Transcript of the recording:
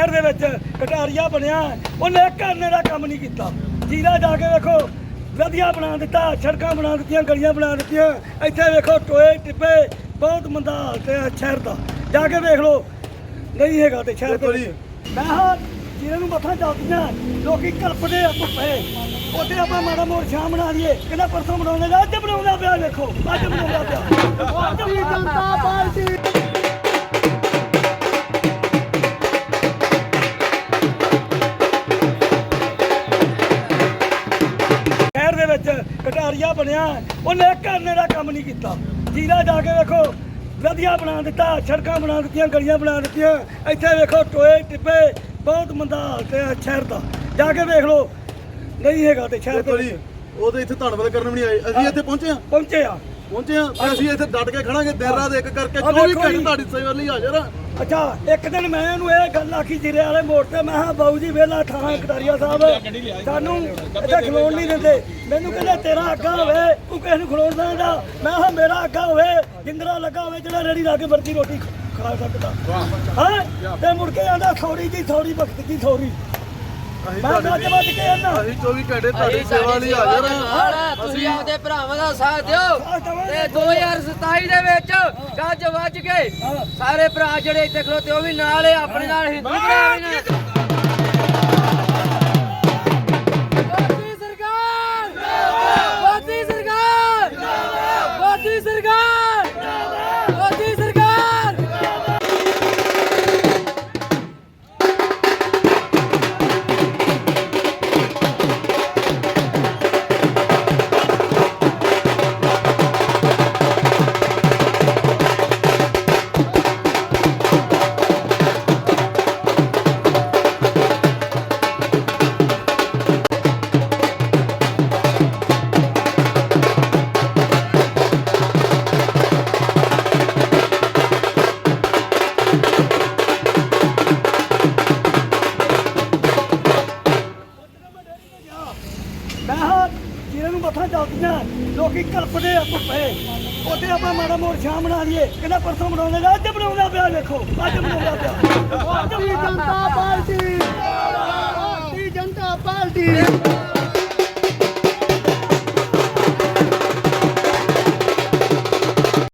ਸ਼ਹਿਰ ਦੇ ਵਿੱਚ ਕਟਾਰੀਆ ਬਣਿਆ। ਉਹਨੇ ਕਰਨੇ ਦਾ ਕੰਮ ਨਹੀਂ ਕੀਤਾ। ਜੀਰਾ ਜਾ ਕੇ ਵੇਖੋ ਵਧੀਆ ਬਣਾ ਦਿੱਤਾ ਸੜਕਾਂ ਬਣਾ ਦਿੱਤੀਆਂ ਗਲੀਆਂ ਬਣਾ ਦਿੱਤੀਆਂ। ਇੱਥੇ ਵੇਖੋ ਟੋਏ ਟਿੱਪੇ ਬਹੁਤ ਮੰਦਾ ਹਾਲਤ ਹੈ ਸ਼ਹਿਰ ਦਾ। ਜਾ ਕੇ ਵੇਖ ਲਓ। ਨਹੀਂ ਹੈਗਾ ਤੇ ਸ਼ਹਿਰ ਦੇ ਮੈਂ ਹਾਂ ਜਿਹਨਾਂ ਨੂੰ ਮੱਥਾ ਚੱਲਦੀਆਂ ਲੋਕੀ ਕਲਪਦੇ ਆ ਧੁੱਪੇ ਉੱਥੇ ਆਪਾਂ ਮਾੜਾ ਮੋੜ ਸ਼ਾਮ ਬਣਾ ਲਈਏ। ਕਹਿੰਦਾ ਪਰਸੋਂ ਬਣਾਉਂਦੇ ਅੱਜ ਬਣਾਉਂਦਾ ਪਿਆ ਵੇਖੋ। ਅੱਜ ਬਣਾਉਂਦਾ ਪਿਆ। ਅੱਜ ਵੀ ਜਨਤਾ ਵਿੱਚ ਕਟਾਰੀਆ ਬਣਿਆ ਉਹਨੇ ਕਰਨੇ ਦਾ ਕੰਮ ਨਹੀਂ ਕੀਤਾ। ਜੀਰਾ ਜਾ ਕੇ ਵੇਖੋ ਵਧੀਆ ਬਣਾ ਦਿੱਤਾ ਸੜਕਾਂ ਬਣਾ ਦਿੱਤੀਆਂ ਗਲੀਆਂ ਬਣਾ ਦਿੱਤੀਆਂ। ਇੱਥੇ ਵੇਖੋ ਟੋਏ ਟਿੱਪੇ ਬਹੁਤ ਮੰਦਾ ਹਾਲਤ ਹੈ ਸ਼ਹਿਰ ਦਾ। ਜਾ ਕੇ ਵੇਖ ਲਓ ਨਹੀਂ ਹੈਗਾ ਤੇ ਸ਼ਹਿਰ ਦੇ ਵਿੱਚ। ਉਹ ਤੇ ਇੱਥੇ ਧੰਨਵਾਦ ਕਰਨ ਵੀ ਨਹੀਂ ਆਏ। ਅਸੀਂ ਇੱਥੇ ਪਹੁੰਚੇ ਆ ਪਹੁੰਚੇ ਆ ਪਹੁੰਚੇ ਆ ਅਸੀਂ ਇੱਥੇ ਡਟ ਕੇ ਖੜਾਂਗੇ ਦਿਨ ਰਾਤ ਇੱਕ ਕਰਕੇ ਆਹ 24 ਦੇਖੋ ਘੰਟੇ ਜੀ। ਤੁਹਾਡੀ ਸੇਵਾ ਲਈ ਹਾਜ਼ਰ ਆ। ਅੱਛਾ, ਇੱਕ ਦਿਨ ਮੈਂ ਇਹਨੂੰ ਇਹ ਗੱਲ ਆਖੀ ਜਿਰੇ ਵਾਲੇ ਮੋੜ ਤੇ, ਮੈਂ ਹਾਂ ਬਾਊ ਜੀ ਵੇਲਾ ਥਾਂ ਕਟਾਰੀਆ ਸਾਹਿਬ, ਸਾਨੂੰ ਇੱਥੇ ਖਲੋਣ ਨਹੀਂ ਦਿੰਦੇ। ਮੈਨੂੰ ਕਹਿੰਦੇ, ਤੇਰਾ ਅੱਗਾ ਹੋਵੇ, ਤੂੰ ਕਿਸੇ ਨੂੰ ਖਲੋਣ ਦਿੰਦਾ। ਮੈਂ ਹਾਂ ਮੇਰਾ ਅੱਗਾ ਹੋਵੇ ਜਿੰਦਰਾ ਲੱਗਾ ਹੋਵੇ, ਜਿਹੜਾ ਰੇੜੀ ਲਾ ਕੇ ਵਰਤੀ ਰੋਟੀ ਖਾ ਸਕਦਾ। ਹਾਂ? ਤੇ ਮੁੜ ਕੇ ਆਂਦਾ ਥੋੜੀ ਜੀ ਥੋੜੀ ਵਕਤ ਦੀ ਥੋੜੀ ਅਸੀਂ ਮੈਂ ਗੱਜ ਵੱਜ ਕੇ ਆਨਾ ਅਸੀਂ 24 ਘੰਟੇ ਤੁਹਾਡੀ ਸੇਵਾ ਲਈ ਹਾਜ਼ਰ ਆ ਤੁਸੀਂ ਆਪਦੇ ਭਰਾਵਾਂ ਦਾ ਸਾਥ ਦਿਓ। ਤੇ 2027 ਦੇ ਵਿੱਚ ਗੱਜ ਵੱਜ ਕੇ ਸਾਰੇ ਭਰਾ ਜਿਹੜੇ ਇੱਥੇ ਖਲੋਤੇ ਉਹ ਵੀ ਨਾਲ ਹੈ ਆਪਣੇ ਨਾਲ ਹਿੰਦੂ ਭਰਾ ਵੀ ਨੇ ਹਾਂ ਜਿਹਨਾਂ ਨੂੰ ਮੱਥਾ ਚੱਲਦੀਆਂ ਲੋਕੀ ਕਲਪਦੇ ਆ ਧੁੱਪੇ। ਉੱਥੇ ਆਪਾਂ ਮਾੜਾ ਮੋੜ ਸ਼ਾਮ ਬਣਾ ਲਈਏ। ਕਹਿੰਦਾ ਪਰਸੋਂ ਬਣਾਉਂਦੇ ਅੱਜ ਬਣਾਉਂਦਾ ਪਿਆ ਵੇਖੋ ਅੱਜ ਬਣਾਉਂਦਾ ਪਿਆ। ਅੱਜ ਜਨਤਾ ਪਾਰਟੀ। ਭਾਰਤੀ ਜਨਤਾ ਪਾਰਟੀ।